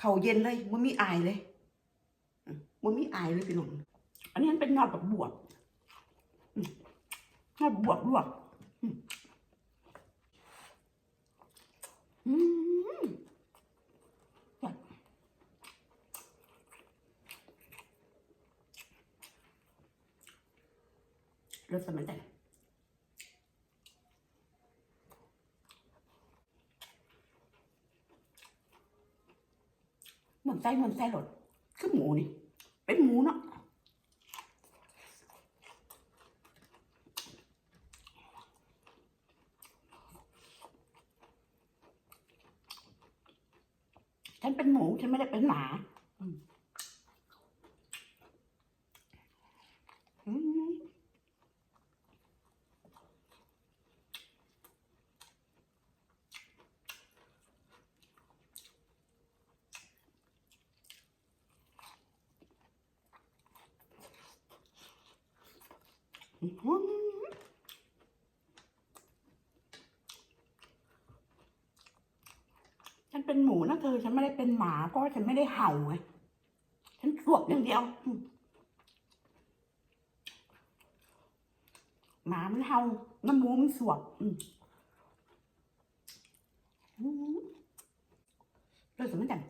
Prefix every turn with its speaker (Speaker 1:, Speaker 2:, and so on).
Speaker 1: เขาเย็นเลยมันมีอายเลยมันมีอายเลยพี่น้องอันนี้มันเป็นยอดแบบบวบยอดบวบลวกอืมอืมแบรสมันแต่เมันไส้มันไส้หลดคือหมูนี่ เป็นหมูเนาะฉันเป็นหมูฉันไม่ได้เป็นหมา ฉันเป็นหมูนะเธอ ฉันไม่ได้เป็นหมาเพราะฉันไม่ได้เห่าไงฉันสวบอย่างเดียวหมามันเห่าน้ำมูมันสวบรู้สึกมันจัง